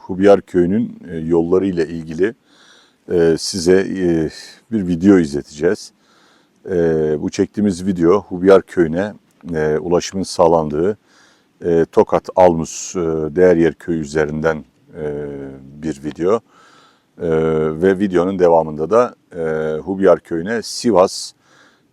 Hubiyar Köyü'nün e, yolları ile ilgili e, size e, bir video izleteceğiz. Bu çektiğimiz video Hubiyar Köyü'ne ulaşımın sağlandığı Tokat Almus Değeryer Köyü üzerinden bir video. Ve videonun devamında da Hubiyar Köyü'ne Sivas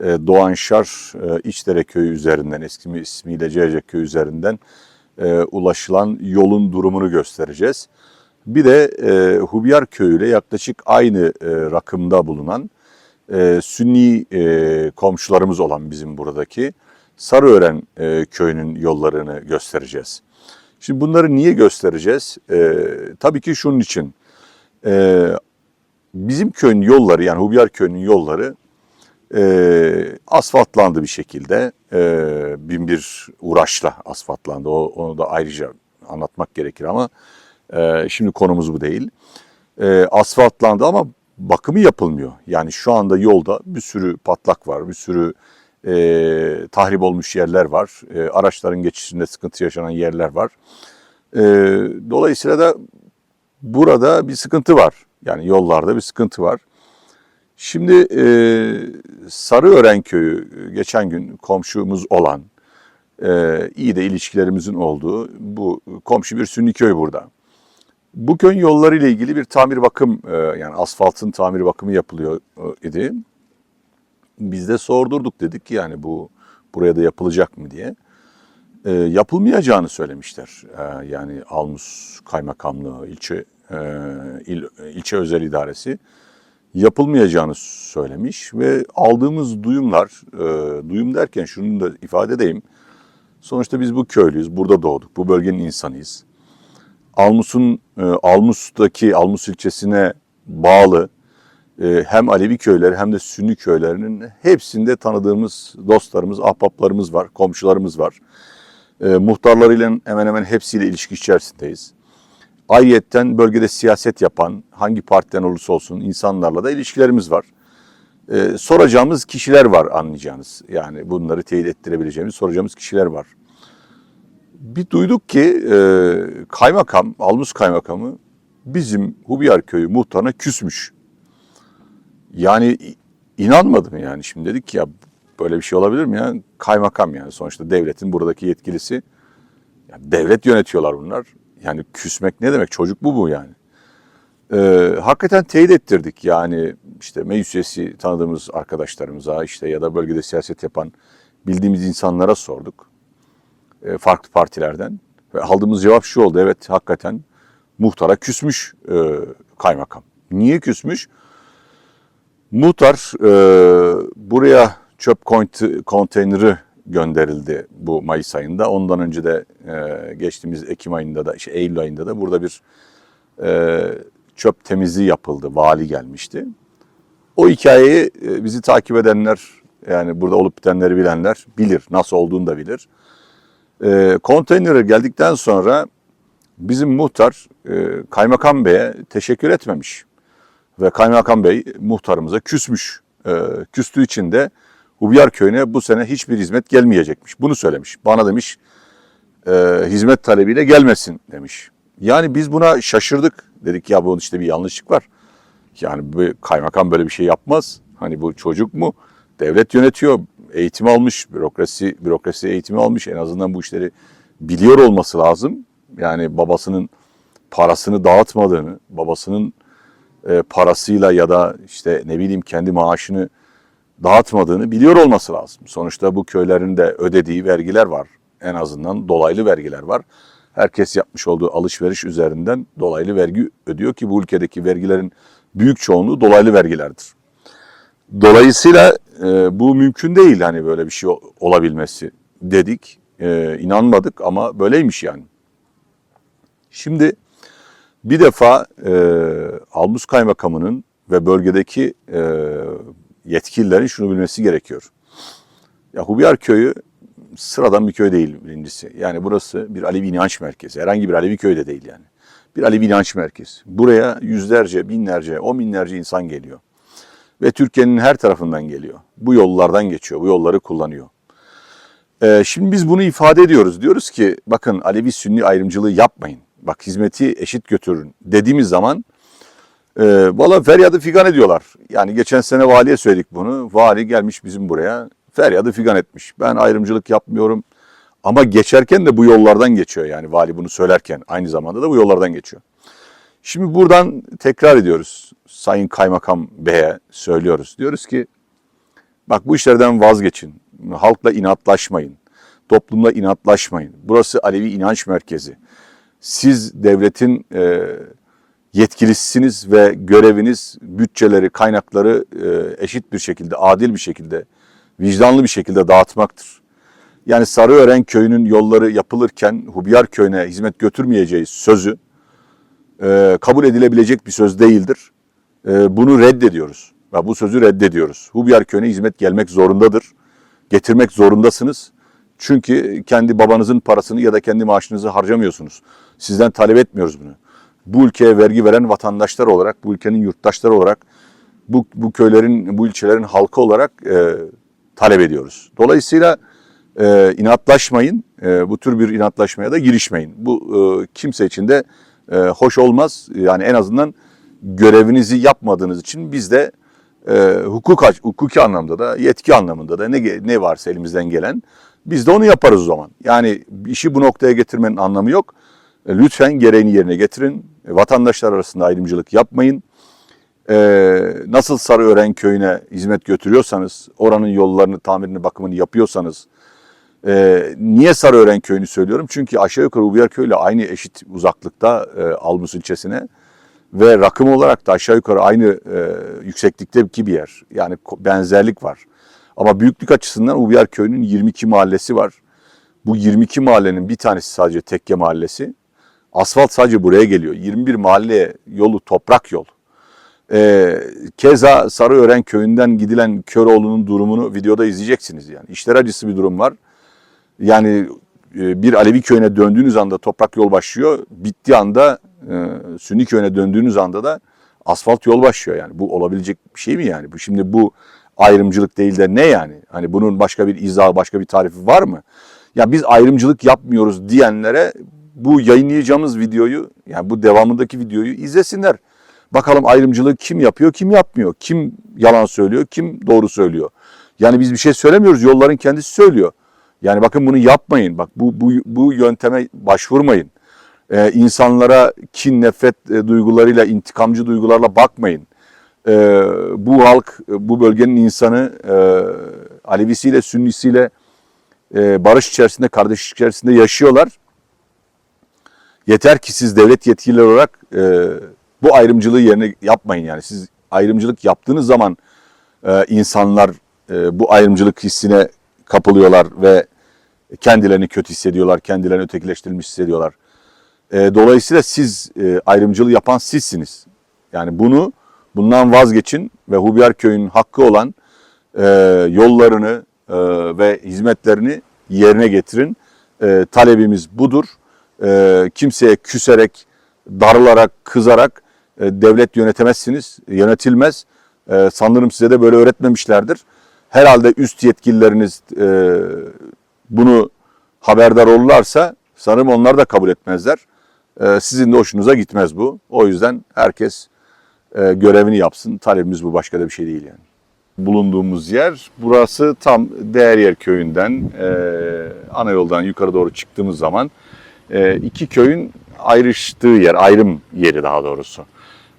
Doğanşar İçdere Köyü üzerinden eski ismiyle Cevcek Köyü üzerinden e, ulaşılan yolun durumunu göstereceğiz. Bir de e, Hubiyar Köyü ile yaklaşık aynı e, rakımda bulunan e, Sünni e, komşularımız olan bizim buradaki Sarıören e, köyünün yollarını göstereceğiz. Şimdi bunları niye göstereceğiz? E, tabii ki şunun için. E, bizim köyün yolları yani Hubiyar Köyü'nün yolları e, asfaltlandı bir şekilde. E, bin bir uğraşla asfaltlandı. O, onu da ayrıca anlatmak gerekir ama e, şimdi konumuz bu değil. E, asfaltlandı ama bakımı yapılmıyor. Yani şu anda yolda bir sürü patlak var, bir sürü e, tahrip olmuş yerler var. E, araçların geçişinde sıkıntı yaşanan yerler var. E, dolayısıyla da burada bir sıkıntı var. Yani yollarda bir sıkıntı var. Şimdi e, Sarıören Köyü e, geçen gün komşumuz olan, e, iyi de ilişkilerimizin olduğu bu komşu bir Sünni köy burada. Bu köyün yolları ile ilgili bir tamir bakım e, yani asfaltın tamir bakımı yapılıyor e, idi. Biz de sordurduk dedik ki yani bu buraya da yapılacak mı diye. E, yapılmayacağını söylemişler. E, yani Almus Kaymakamlığı, ilçe e, il, ilçe özel idaresi yapılmayacağını söylemiş ve aldığımız duyumlar, e, duyum derken şunu da ifade edeyim. Sonuçta biz bu köylüyüz, burada doğduk, bu bölgenin insanıyız. Almus'un, e, Almus'taki, Almus ilçesine bağlı e, hem Alevi köyleri hem de Sünni köylerinin hepsinde tanıdığımız dostlarımız, ahbaplarımız var, komşularımız var. E, muhtarlarıyla hemen hemen hepsiyle ilişki içerisindeyiz. Ayrıyeten bölgede siyaset yapan hangi partiden olursa olsun insanlarla da ilişkilerimiz var. Ee, soracağımız kişiler var anlayacağınız. Yani bunları teyit ettirebileceğimiz soracağımız kişiler var. Bir duyduk ki e, kaymakam, Almus kaymakamı bizim Hubiyar köyü muhtarına küsmüş. Yani inanmadım yani şimdi dedik ki ya böyle bir şey olabilir mi ya? Kaymakam yani sonuçta devletin buradaki yetkilisi. Yani devlet yönetiyorlar bunlar. Yani küsmek ne demek? Çocuk bu bu yani. Ee, hakikaten teyit ettirdik yani işte meclis üyesi tanıdığımız arkadaşlarımıza işte ya da bölgede siyaset yapan bildiğimiz insanlara sorduk. Ee, farklı partilerden. Ve aldığımız cevap şu oldu. Evet hakikaten muhtara küsmüş e, kaymakam. Niye küsmüş? Muhtar e, buraya çöp kont- konteyneri gönderildi bu Mayıs ayında. Ondan önce de e, geçtiğimiz Ekim ayında da, işte Eylül ayında da burada bir e, çöp temizliği yapıldı. Vali gelmişti. O hikayeyi e, bizi takip edenler, yani burada olup bitenleri bilenler bilir. Nasıl olduğunu da bilir. E, konteynere geldikten sonra bizim muhtar e, Kaymakam Bey'e teşekkür etmemiş. Ve Kaymakam Bey muhtarımıza küsmüş. E, küstüğü için de Hubiyar Köyü'ne bu sene hiçbir hizmet gelmeyecekmiş. Bunu söylemiş. Bana demiş e, hizmet talebiyle gelmesin demiş. Yani biz buna şaşırdık. Dedik ya bu işte bir yanlışlık var. Yani bu kaymakam böyle bir şey yapmaz. Hani bu çocuk mu? Devlet yönetiyor. Eğitim almış. Bürokrasi bürokrasi eğitimi almış. En azından bu işleri biliyor olması lazım. Yani babasının parasını dağıtmadığını, babasının e, parasıyla ya da işte ne bileyim kendi maaşını dağıtmadığını biliyor olması lazım. Sonuçta bu köylerin de ödediği vergiler var. En azından dolaylı vergiler var. Herkes yapmış olduğu alışveriş üzerinden dolaylı vergi ödüyor ki bu ülkedeki vergilerin büyük çoğunluğu dolaylı vergilerdir. Dolayısıyla e, bu mümkün değil hani böyle bir şey olabilmesi dedik. E, inanmadık ama böyleymiş yani. Şimdi bir defa e, Almus Kaymakamı'nın ve bölgedeki e, yetkililerin şunu bilmesi gerekiyor. Ya Hubiyar Köyü sıradan bir köy değil birincisi. Yani burası bir Alevi inanç merkezi. Herhangi bir Alevi köy de değil yani. Bir Alevi inanç merkezi. Buraya yüzlerce, binlerce, on binlerce insan geliyor. Ve Türkiye'nin her tarafından geliyor. Bu yollardan geçiyor, bu yolları kullanıyor. Ee, şimdi biz bunu ifade ediyoruz. Diyoruz ki bakın Alevi Sünni ayrımcılığı yapmayın. Bak hizmeti eşit götürün dediğimiz zaman e, valla feryadı figan ediyorlar. Yani geçen sene valiye söyledik bunu. Vali gelmiş bizim buraya feryadı figan etmiş. Ben ayrımcılık yapmıyorum. Ama geçerken de bu yollardan geçiyor yani vali bunu söylerken aynı zamanda da bu yollardan geçiyor. Şimdi buradan tekrar ediyoruz. Sayın Kaymakam Bey'e söylüyoruz. Diyoruz ki bak bu işlerden vazgeçin. Halkla inatlaşmayın. Toplumla inatlaşmayın. Burası Alevi inanç merkezi. Siz devletin e, yetkilisiniz ve göreviniz bütçeleri, kaynakları e, eşit bir şekilde, adil bir şekilde, vicdanlı bir şekilde dağıtmaktır. Yani Sarıören köyünün yolları yapılırken Hubiyar köyüne hizmet götürmeyeceği sözü e, kabul edilebilecek bir söz değildir. E, bunu reddediyoruz. Bu sözü reddediyoruz. Hubiyar köyüne hizmet gelmek zorundadır. Getirmek zorundasınız. Çünkü kendi babanızın parasını ya da kendi maaşınızı harcamıyorsunuz. Sizden talep etmiyoruz bunu. Bu ülkeye vergi veren vatandaşlar olarak, bu ülkenin yurttaşları olarak, bu, bu köylerin, bu ilçelerin halkı olarak e, talep ediyoruz. Dolayısıyla e, inatlaşmayın, e, bu tür bir inatlaşmaya da girişmeyin. Bu e, kimse için de e, hoş olmaz. Yani en azından görevinizi yapmadığınız için biz de e, hukuk hukuki anlamda da yetki anlamında da ne ne varsa elimizden gelen biz de onu yaparız o zaman. Yani işi bu noktaya getirmenin anlamı yok. E, lütfen gereğini yerine getirin. E, vatandaşlar arasında ayrımcılık yapmayın. E, nasıl Sarıören köyüne hizmet götürüyorsanız, oranın yollarını, tamirini, bakımını yapıyorsanız, e, niye Sarıören köyünü söylüyorum? Çünkü aşağı yukarı Ubiyar Köyü ile aynı eşit uzaklıkta Almus ilçesine ve rakım olarak da aşağı yukarı aynı yükseklikteki bir yer. Yani benzerlik var. Ama büyüklük açısından Ubiyar Köyü'nün 22 mahallesi var. Bu 22 mahallenin bir tanesi sadece tekke mahallesi. Asfalt sadece buraya geliyor. 21 mahalle yolu toprak yol. Ee, keza Sarıören köyünden gidilen Köroğlu'nun durumunu videoda izleyeceksiniz yani. İşler acısı bir durum var. Yani e, bir Alevi köyüne döndüğünüz anda toprak yol başlıyor. Bittiği anda e, Sünni köyüne döndüğünüz anda da asfalt yol başlıyor yani. Bu olabilecek bir şey mi yani? Şimdi bu ayrımcılık değil de ne yani? Hani bunun başka bir izahı, başka bir tarifi var mı? Ya biz ayrımcılık yapmıyoruz diyenlere bu yayınlayacağımız videoyu yani bu devamındaki videoyu izlesinler. Bakalım ayrımcılığı kim yapıyor, kim yapmıyor? Kim yalan söylüyor, kim doğru söylüyor? Yani biz bir şey söylemiyoruz, yolların kendisi söylüyor. Yani bakın bunu yapmayın. Bak bu bu bu yönteme başvurmayın. Ee, insanlara kin, nefret e, duygularıyla, intikamcı duygularla bakmayın. Ee, bu halk, bu bölgenin insanı e, Alevisiyle, Sünnisiyle e, barış içerisinde, kardeşlik içerisinde yaşıyorlar. Yeter ki siz devlet yetkilileri olarak e, bu ayrımcılığı yerine yapmayın yani. Siz ayrımcılık yaptığınız zaman e, insanlar e, bu ayrımcılık hissine kapılıyorlar ve kendilerini kötü hissediyorlar, kendilerini ötekileştirilmiş hissediyorlar. E, dolayısıyla siz e, ayrımcılığı yapan sizsiniz. Yani bunu bundan vazgeçin ve Hubiyar Köyü'nün hakkı olan e, yollarını e, ve hizmetlerini yerine getirin. E, talebimiz budur. E, kimseye küserek, darılarak, kızarak e, devlet yönetemezsiniz, yönetilmez. E, sanırım size de böyle öğretmemişlerdir. Herhalde üst yetkilileriniz e, bunu haberdar olurlarsa sanırım onlar da kabul etmezler. E, sizin de hoşunuza gitmez bu. O yüzden herkes e, görevini yapsın. Talebimiz bu başka da bir şey değil yani. Bulunduğumuz yer burası tam Değeryer köyünden e, ana yoldan yukarı doğru çıktığımız zaman e, iki köyün ayrıştığı yer, ayrım yeri daha doğrusu.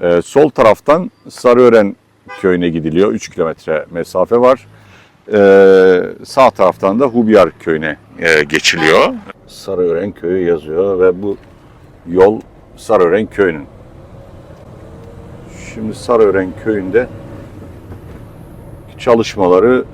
E, sol taraftan Sarıören köyüne gidiliyor. 3 kilometre mesafe var. E, sağ taraftan da Hubiyar köyüne e, geçiliyor. Sarıören köyü yazıyor ve bu yol Sarıören köyünün. Şimdi Sarıören köyünde çalışmaları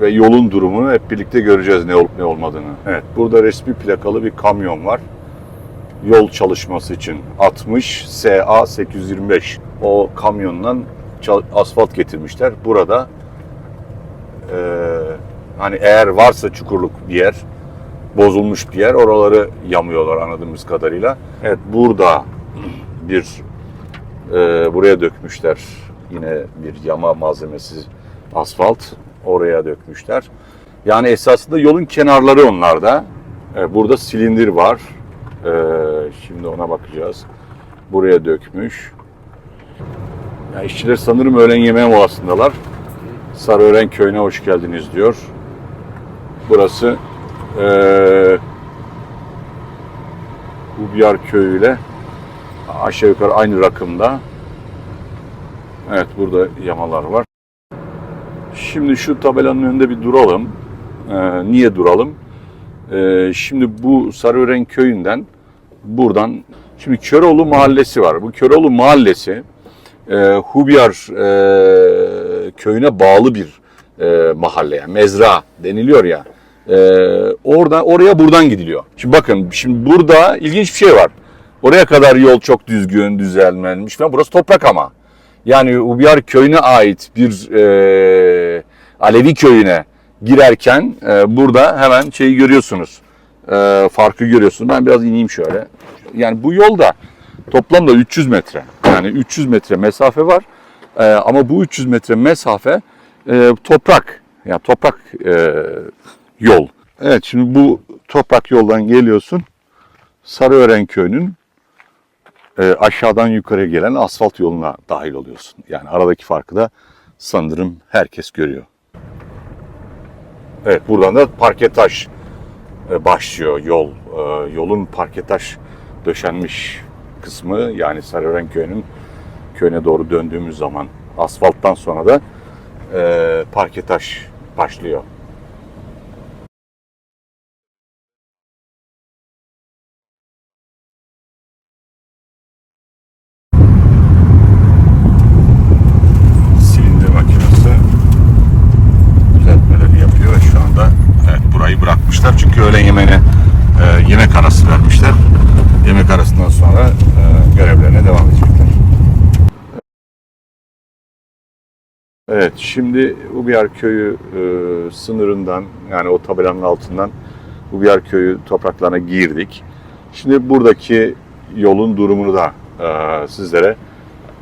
ve yolun durumunu hep birlikte göreceğiz ne olup ne olmadığını. Evet, burada resmi plakalı bir kamyon var. Yol çalışması için 60 SA 825. O kamyondan asfalt getirmişler. Burada eee, hani eğer varsa çukurluk bir yer, bozulmuş bir yer oraları yamıyorlar anladığımız kadarıyla. Evet burada bir eee, buraya dökmüşler yine bir yama malzemesi asfalt oraya dökmüşler. Yani esasında yolun kenarları onlarda. E, Burada silindir var. Ee, şimdi ona bakacağız. Buraya dökmüş. Ya işçiler sanırım öğlen yemeği molasındalar. Sarıören köyüne hoş geldiniz diyor. Burası eee Ubyar köyü ile aşağı yukarı aynı rakımda. Evet burada yamalar var. Şimdi şu tabelanın önünde bir duralım. Ee, niye duralım? Ee, şimdi bu Sarıören köyünden buradan şimdi Köroğlu mahallesi var. Bu Köroğlu mahallesi e, Hubyar e, köyüne bağlı bir e, mahalle yani mezra deniliyor ya. E, orada oraya buradan gidiliyor. Şimdi bakın şimdi burada ilginç bir şey var. Oraya kadar yol çok düzgün, düzenlenmiş falan. Burası toprak ama. Yani Ubyar köyüne ait bir e, Alevi köyüne girerken e, burada hemen şeyi görüyorsunuz. E, farkı görüyorsunuz. Ben biraz ineyim şöyle. Yani bu yolda toplamda 300 metre. Yani 300 metre mesafe var. E, ama bu 300 metre mesafe e, toprak. Yani toprak e, yol. Evet şimdi bu toprak yoldan geliyorsun. Sarıören köyünün e, aşağıdan yukarıya gelen asfalt yoluna dahil oluyorsun. Yani aradaki farkı da sanırım herkes görüyor. Evet buradan da parke taş e, başlıyor yol. E, yolun parke taş döşenmiş kısmı yani Sarıören köyünün köyüne doğru döndüğümüz zaman asfalttan sonra da e, parke taş başlıyor. silindir makinesi düzeltmeleri yapıyor ve şu anda evet bırakmışlar çünkü öğlen yemeğine e, yemek arası vermişler. Yemek arasından sonra e, görevlerine devam edecekler. Evet şimdi Ubiyar köyü e, sınırından yani o tabelanın altından Ubiyar köyü topraklarına girdik. Şimdi buradaki yolun durumunu da e, sizlere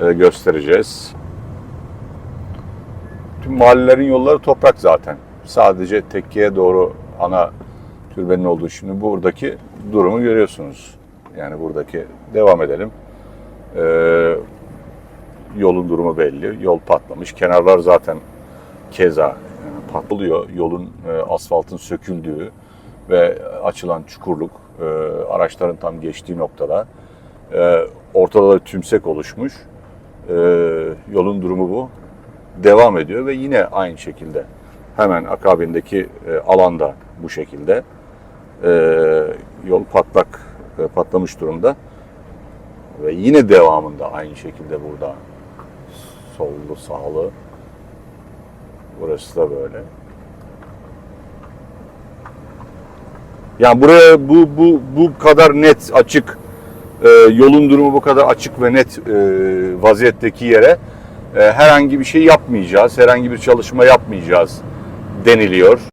e, göstereceğiz. Tüm mahallelerin yolları toprak zaten. Sadece tekkeye doğru ana türbenin olduğu şimdi buradaki durumu görüyorsunuz. Yani buradaki devam edelim. Ee, yolun durumu belli. Yol patlamış. Kenarlar zaten keza yani patlıyor. Yolun e, asfaltın söküldüğü ve açılan çukurluk e, araçların tam geçtiği noktada. E, ortada da tümsek oluşmuş. E, yolun durumu bu devam ediyor ve yine aynı şekilde hemen akabindeki e, alanda bu şekilde yol patlak e, patlamış durumda ve yine devamında aynı şekilde burada sollu sağlı burası da böyle. Yani buraya bu bu bu kadar net açık e, yolun durumu bu kadar açık ve net e, vaziyetteki yere e, herhangi bir şey yapmayacağız, herhangi bir çalışma yapmayacağız deniliyor.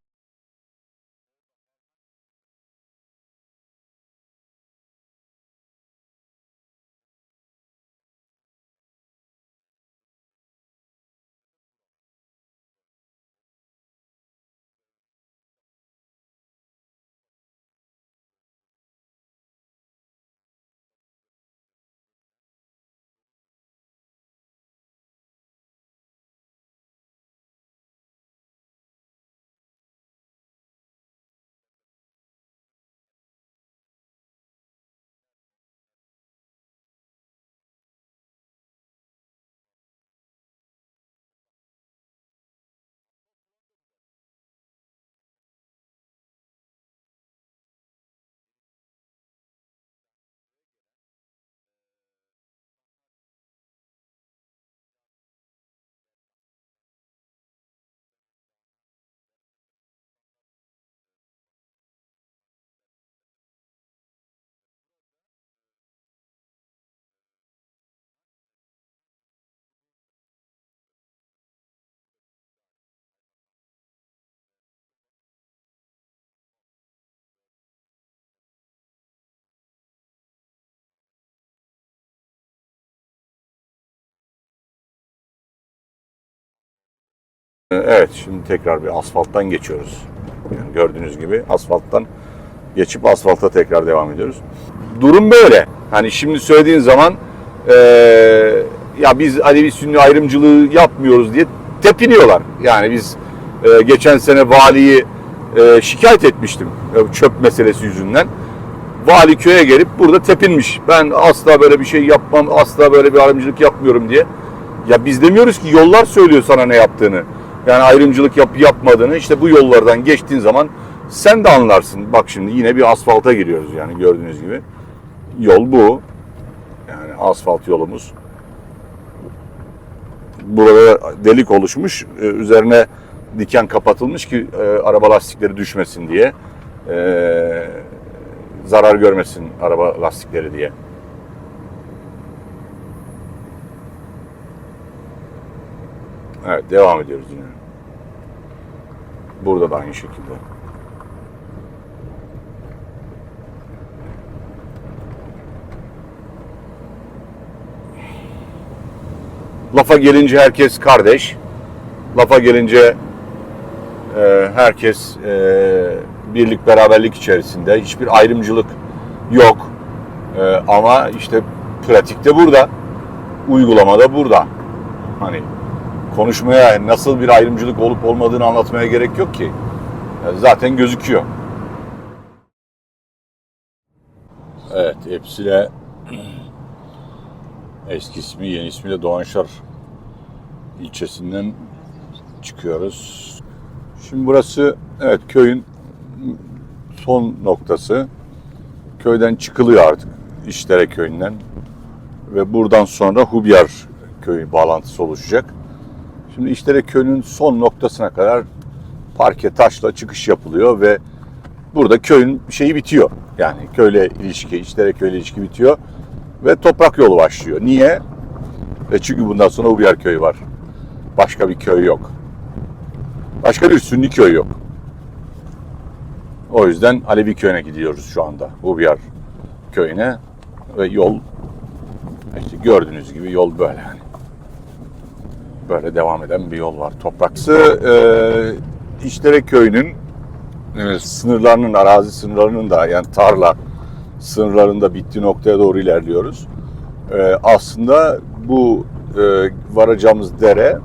Evet, şimdi tekrar bir asfalttan geçiyoruz. Yani gördüğünüz gibi asfalttan Geçip asfalta tekrar devam ediyoruz. Durum böyle. Hani şimdi söylediğin zaman eee, ya biz Alevi Sünni ayrımcılığı yapmıyoruz diye tepiniyorlar. Yani biz eee, geçen sene valiyi eee, şikayet etmiştim e, çöp meselesi yüzünden. Vali köye gelip burada tepinmiş. Ben asla böyle bir şey yapmam, asla böyle bir ayrımcılık yapmıyorum diye. Ya biz demiyoruz ki yollar söylüyor sana ne yaptığını. Yani ayrımcılık yap yapmadığını. İşte bu yollardan geçtiğin zaman sen de anlarsın. Bak şimdi yine bir asfalta giriyoruz yani gördüğünüz gibi. Yol bu. Yani asfalt yolumuz. Burada delik oluşmuş. Ee, Üzerine diken kapatılmış ki e, araba lastikleri düşmesin diye. Ee, zarar görmesin araba lastikleri diye. Evet devam ediyoruz yine. Burada da aynı şekilde. Lafa gelince herkes kardeş. Lafa gelince e, herkes e, birlik beraberlik içerisinde. Hiçbir ayrımcılık yok. E, ama işte pratikte burada. Uygulamada burada. Hani konuşmaya nasıl bir ayrımcılık olup olmadığını anlatmaya gerek yok ki. Zaten gözüküyor. Evet, hepsiyle eski ismi, yeni ismiyle Doğanşar ilçesinden çıkıyoruz. Şimdi burası evet köyün son noktası. Köyden çıkılıyor artık İşdere köyünden ve buradan sonra Hubyar köyü bağlantısı oluşacak. Şimdi İşdere köyünün son noktasına kadar parke taşla çıkış yapılıyor ve burada köyün şeyi bitiyor. Yani köyle ilişki, İşdere köyle ilişki bitiyor ve toprak yolu başlıyor. Niye? E çünkü bundan sonra Hubyar köyü var. Başka bir köy yok. Başka bir Sünni köy yok. O yüzden Alevi köyüne gidiyoruz şu anda. Hubyar köyüne ve yol işte gördüğünüz gibi yol böyle yani. Böyle devam eden bir yol var. Topraksı e, İşdere köyünün e, sınırlarının, arazi sınırlarının da yani tarla sınırlarında bittiği noktaya doğru ilerliyoruz. E, aslında bu e, varacağımız dere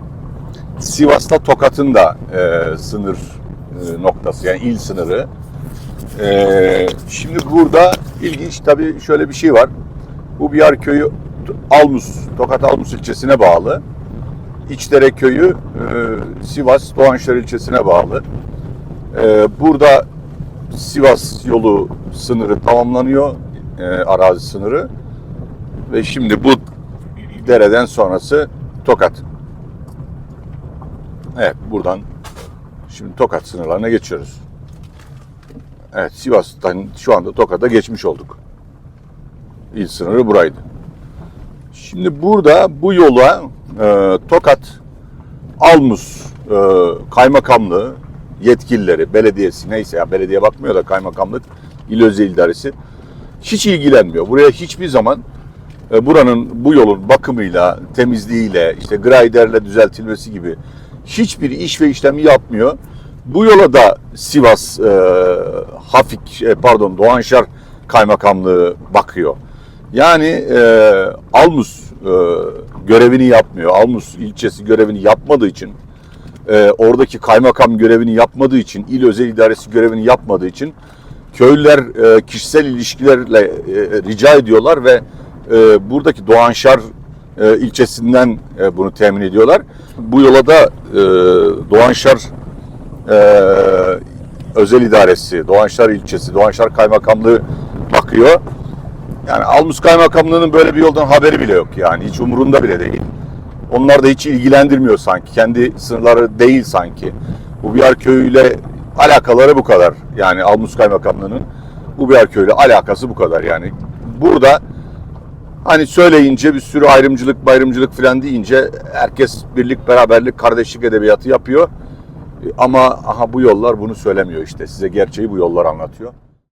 Sivas'ta Tokat'ın da e, sınır e, noktası yani il sınırı. E, şimdi burada ilginç tabii şöyle bir şey var. Bu Biyar köyü Almus, Tokat Almus ilçesine bağlı. İçdere köyü e, Sivas Doğanşehir ilçesine bağlı. E, burada Sivas yolu sınırı tamamlanıyor, e, arazi sınırı. Ve şimdi bu dereden sonrası Tokat. Evet buradan şimdi Tokat sınırlarına geçiyoruz. Evet Sivas'tan şu anda Tokat'a geçmiş olduk. İl sınırı buraydı. Şimdi burada bu yola e, Tokat Almus e, kaymakamlığı yetkilileri, belediyesi neyse ya belediye bakmıyor da kaymakamlık il özel idaresi hiç ilgilenmiyor. Buraya hiçbir zaman e, buranın bu yolun bakımıyla, temizliğiyle, işte grayderle düzeltilmesi gibi hiçbir iş ve işlemi yapmıyor. Bu yola da Sivas e, Hafik e, pardon Doğanşar Kaymakamlığı bakıyor. Yani e, Almus e, görevini yapmıyor. Almus ilçesi görevini yapmadığı için e, oradaki kaymakam görevini yapmadığı için, il özel idaresi görevini yapmadığı için köylüler e, kişisel ilişkilerle e, rica ediyorlar ve e, buradaki Doğanşar e, ilçesinden e, bunu temin ediyorlar. Bu yola da e, Doğanşar e, özel idaresi, Doğanşar ilçesi, Doğanşar kaymakamlığı bakıyor. Yani Almus kaymakamlığının böyle bir yoldan haberi bile yok yani hiç umurunda bile değil. Onlar da hiç ilgilendirmiyor sanki. Kendi sınırları değil sanki. Bu Biyar köyüyle alakaları bu kadar. Yani Almus kaymakamlığının bu Biyar köyüyle alakası bu kadar yani. Burada Hani söyleyince bir sürü ayrımcılık, bayrımcılık falan deyince herkes birlik, beraberlik, kardeşlik edebiyatı yapıyor. Ama aha bu yollar bunu söylemiyor işte. Size gerçeği bu yollar anlatıyor.